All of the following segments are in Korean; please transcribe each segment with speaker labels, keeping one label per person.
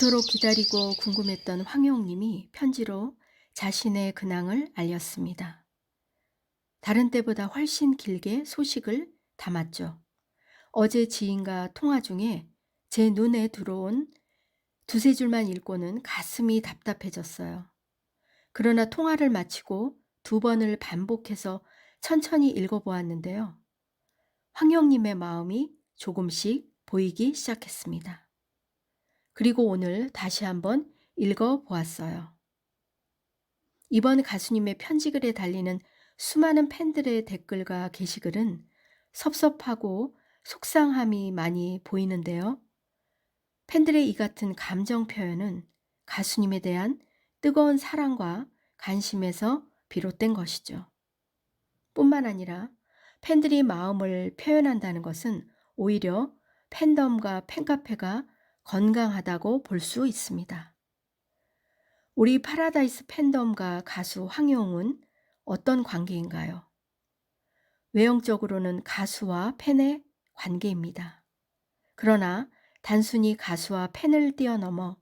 Speaker 1: 그토록 기다리고 궁금했던 황용님이 편지로 자신의 근황을 알렸습니다. 다른 때보다 훨씬 길게 소식을 담았죠. 어제 지인과 통화 중에 제 눈에 들어온 두세 줄만 읽고는 가슴이 답답해졌어요. 그러나 통화를 마치고 두 번을 반복해서 천천히 읽어보았는데요. 황영님의 마음이 조금씩 보이기 시작했습니다. 그리고 오늘 다시 한번 읽어 보았어요. 이번 가수님의 편지글에 달리는 수많은 팬들의 댓글과 게시글은 섭섭하고 속상함이 많이 보이는데요. 팬들의 이 같은 감정 표현은 가수님에 대한 뜨거운 사랑과 관심에서 비롯된 것이죠. 뿐만 아니라 팬들이 마음을 표현한다는 것은 오히려 팬덤과 팬카페가 건강하다고 볼 수 있습니다. 우리 파라다이스 팬덤과 가수 황용은 어떤 관계인가요? 외형적으로는 가수와 팬의 관계입니다. 그러나 단순히 가수와 팬을 뛰어넘어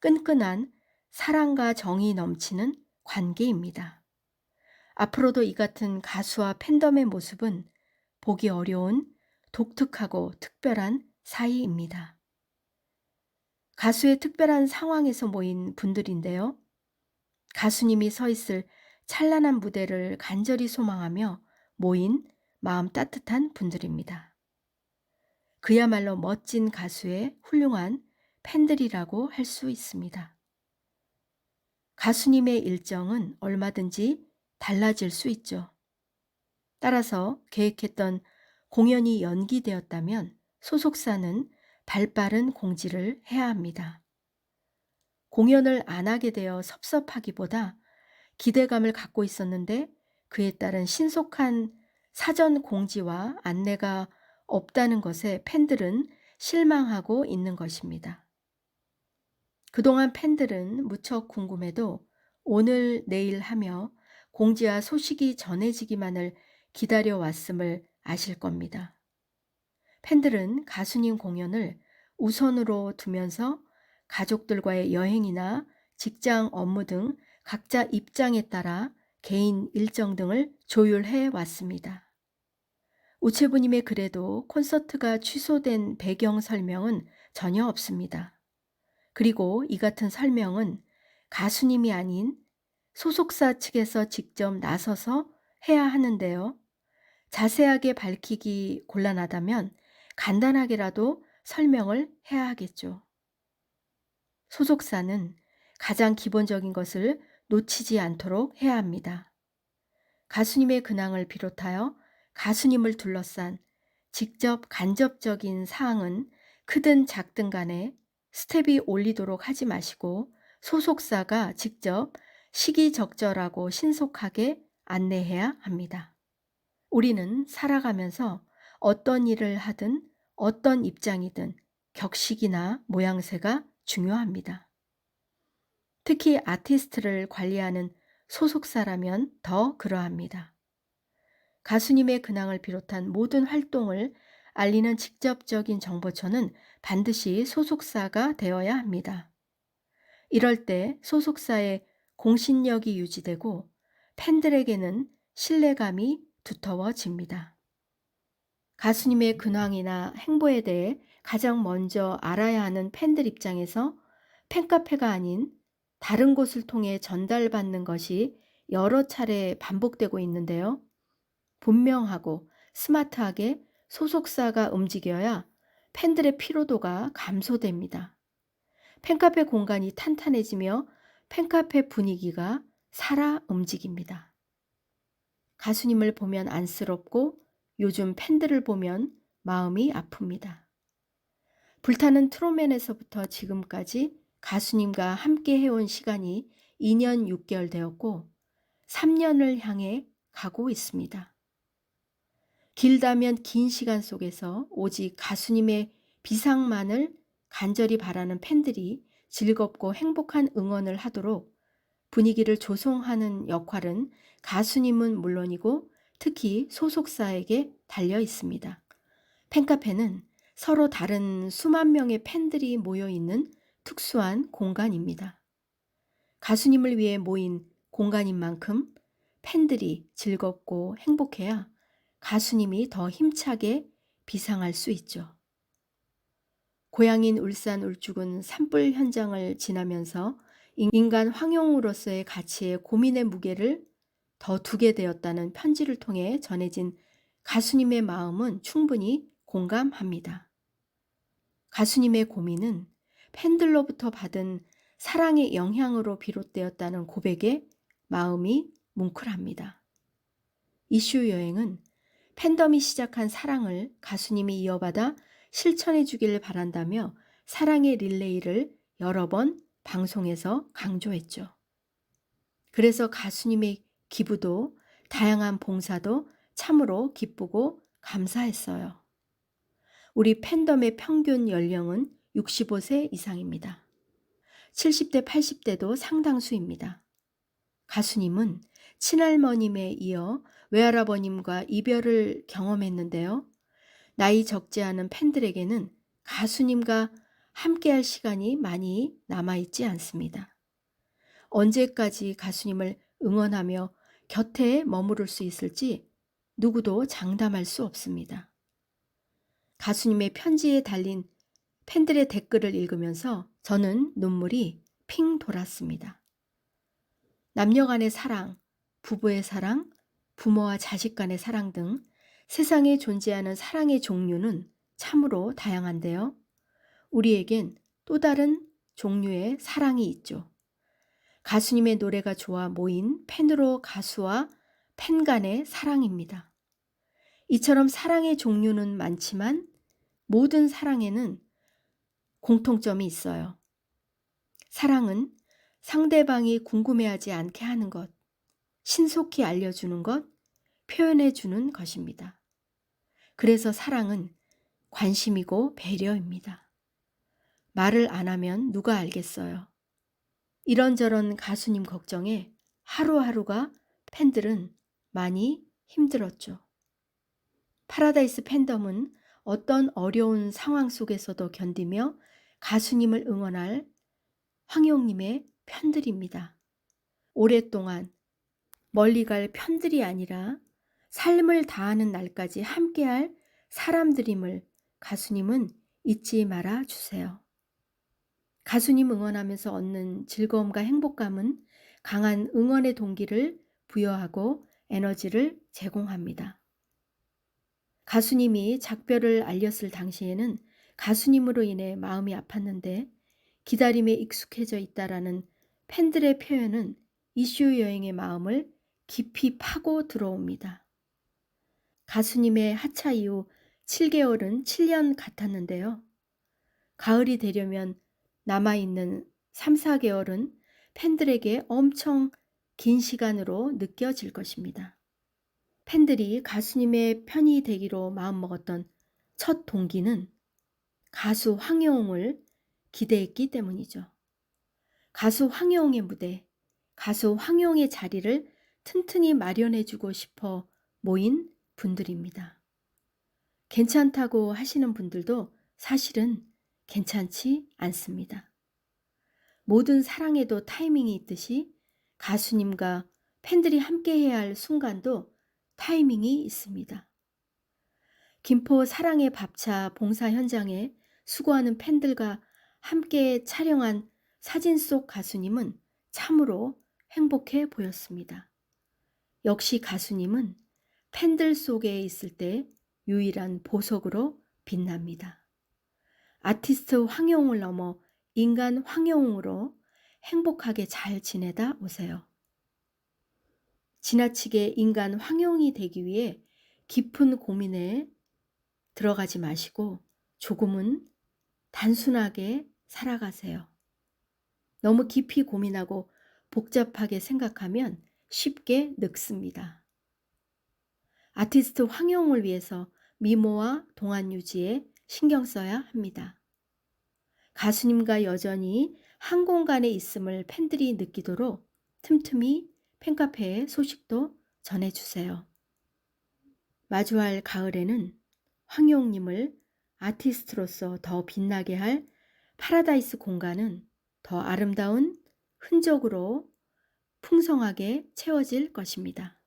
Speaker 1: 끈끈한 사랑과 정이 넘치는 관계입니다. 앞으로도 이 같은 가수와 팬덤의 모습은 보기 어려운 독특하고 특별한 사이입니다. 가수의 특별한 상황에서 모인 분들인데요. 가수님이 서 있을 찬란한 무대를 간절히 소망하며 모인 마음 따뜻한 분들입니다. 그야말로 멋진 가수의 훌륭한 팬들이라고 할 수 있습니다. 가수님의 일정은 얼마든지 달라질 수 있죠. 따라서 계획했던 공연이 연기되었다면 소속사는 발 빠른 공지를 해야 합니다. 공연을 안 하게 되어 섭섭하기보다 기대감을 갖고 있었는데 그에 따른 신속한 사전 공지와 안내가 없다는 것에 팬들은 실망하고 있는 것입니다. 그동안 팬들은 무척 궁금해도 오늘 내일 하며 공지와 소식이 전해지기만을 기다려왔음을 아실 겁니다. 팬들은 가수님 공연을 우선으로 두면서 가족들과의 여행이나 직장 업무 등 각자 입장에 따라 개인 일정 등을 조율해 왔습니다. 우체부님의 글에도 콘서트가 취소된 배경 설명은 전혀 없습니다. 그리고 이 같은 설명은 가수님이 아닌 소속사 측에서 직접 나서서 해야 하는데요. 자세하게 밝히기 곤란하다면 간단하게라도 설명을 해야 하겠죠. 소속사는 가장 기본적인 것을 놓치지 않도록 해야 합니다. 가수님의 근황을 비롯하여 가수님을 둘러싼 직접 간접적인 사항은 크든 작든 간에 스텝이 올리도록 하지 마시고 소속사가 직접 시기적절하고 신속하게 안내해야 합니다. 우리는 살아가면서 어떤 일을 하든 어떤 입장이든 격식이나 모양새가 중요합니다. 특히 아티스트를 관리하는 소속사라면 더 그러합니다. 가수님의 근황을 비롯한 모든 활동을 알리는 직접적인 정보처는 반드시 소속사가 되어야 합니다. 이럴 때 소속사의 공신력이 유지되고 팬들에게는 신뢰감이 두터워집니다. 가수님의 근황이나 행보에 대해 가장 먼저 알아야 하는 팬들 입장에서 팬카페가 아닌 다른 곳을 통해 전달받는 것이 여러 차례 반복되고 있는데요. 분명하고 스마트하게 소속사가 움직여야 팬들의 피로도가 감소됩니다. 팬카페 공간이 탄탄해지며 팬카페 분위기가 살아 움직입니다. 가수님을 보면 안쓰럽고 요즘 팬들을 보면 마음이 아픕니다. 불타는 트로맨에서부터 지금까지 가수님과 함께 해온 시간이 2년 6개월 되었고 3년을 향해 가고 있습니다. 길다면 긴 시간 속에서 오직 가수님의 비상만을 간절히 바라는 팬들이 즐겁고 행복한 응원을 하도록 분위기를 조성하는 역할은 가수님은 물론이고 특히 소속사에게 달려 있습니다. 팬카페는 서로 다른 수만 명의 팬들이 모여 있는 특수한 공간입니다. 가수님을 위해 모인 공간인 만큼 팬들이 즐겁고 행복해야 가수님이 더 힘차게 비상할 수 있죠. 고향인 울산 울죽은 산불 현장을 지나면서 인간 황용으로서의 가치에 고민의 무게를 더 두게 되었다는 편지를 통해 전해진 가수님의 마음은 충분히 공감합니다. 가수님의 고민은 팬들로부터 받은 사랑의 영향으로 비롯되었다는 고백에 마음이 뭉클합니다. 이슈 여행은 팬덤이 시작한 사랑을 가수님이 이어받아 실천해 주길 바란다며 사랑의 릴레이를 여러 번 방송에서 강조했죠. 그래서 가수님의 기부도 다양한 봉사도 참으로 기쁘고 감사했어요. 우리 팬덤의 평균 연령은 65세 이상입니다. 70대, 80대도 상당수입니다. 가수님은 친할머님에 이어 외할아버님과 이별을 경험했는데요. 나이 적지 않은 팬들에게는 가수님과 함께할 시간이 많이 남아있지 않습니다. 언제까지 가수님을 응원하며 곁에 머무를 수 있을지 누구도 장담할 수 없습니다. 가수님의 편지에 달린 팬들의 댓글을 읽으면서 저는 눈물이 핑 돌았습니다. 남녀 간의 사랑, 부부의 사랑, 부모와 자식 간의 사랑 등 세상에 존재하는 사랑의 종류는 참으로 다양한데요. 우리에겐 또 다른 종류의 사랑이 있죠. 가수님의 노래가 좋아 모인 팬으로 가수와 팬 간의 사랑입니다. 이처럼 사랑의 종류는 많지만 모든 사랑에는 공통점이 있어요. 사랑은 상대방이 궁금해하지 않게 하는 것, 신속히 알려주는 것, 표현해주는 것입니다. 그래서 사랑은 관심이고 배려입니다. 말을 안 하면 누가 알겠어요. 이런저런 가수님 걱정에 하루하루가 팬들은 많이 힘들었죠. 파라다이스 팬덤은 어떤 어려운 상황 속에서도 견디며 가수님을 응원할 황용님의 편들입니다. 오랫동안 멀리 갈 편들이 아니라 삶을 다하는 날까지 함께할 사람들임을 가수님은 잊지 말아 주세요. 가수님 응원하면서 얻는 즐거움과 행복감은 강한 응원의 동기를 부여하고 에너지를 제공합니다. 가수님이 작별을 알렸을 당시에는 가수님으로 인해 마음이 아팠는데 기다림에 익숙해져 있다라는 팬들의 표현은 이슈 여행의 마음을 깊이 파고 들어옵니다. 가수님의 하차 이후 7개월은 7년 같았는데요. 가을이 되려면 남아있는 3, 4개월은 팬들에게 엄청 긴 시간으로 느껴질 것입니다. 팬들이 가수님의 편이 되기로 마음먹었던 첫 동기는 가수 황여홍을 기대했기 때문이죠. 가수 황여홍의 무대, 가수 황여홍의 자리를 튼튼히 마련해주고 싶어 모인 분들입니다. 괜찮다고 하시는 분들도 사실은 괜찮지 않습니다. 모든 사랑에도 타이밍이 있듯이 가수님과 팬들이 함께 해야 할 순간도 타이밍이 있습니다. 김포 사랑의 밥차 봉사 현장에 수고하는 팬들과 함께 촬영한 사진 속 가수님은 참으로 행복해 보였습니다. 역시 가수님은 팬들 속에 있을 때 유일한 보석으로 빛납니다. 아티스트 황영웅을 넘어 인간 황영웅으로 행복하게 잘 지내다 오세요. 지나치게 인간 황영이 되기 위해 깊은 고민에 들어가지 마시고 조금은 단순하게 살아가세요. 너무 깊이 고민하고 복잡하게 생각하면 쉽게 늙습니다. 아티스트 황영을 위해서 미모와 동안 유지에 신경 써야 합니다. 가수님과 여전히 한 공간에 있음을 팬들이 느끼도록 틈틈이 팬카페의 소식도 전해주세요. 마주할 가을에는 황용님을 아티스트로서 더 빛나게 할 파라다이스 공간은 더 아름다운 흔적으로 풍성하게 채워질 것입니다.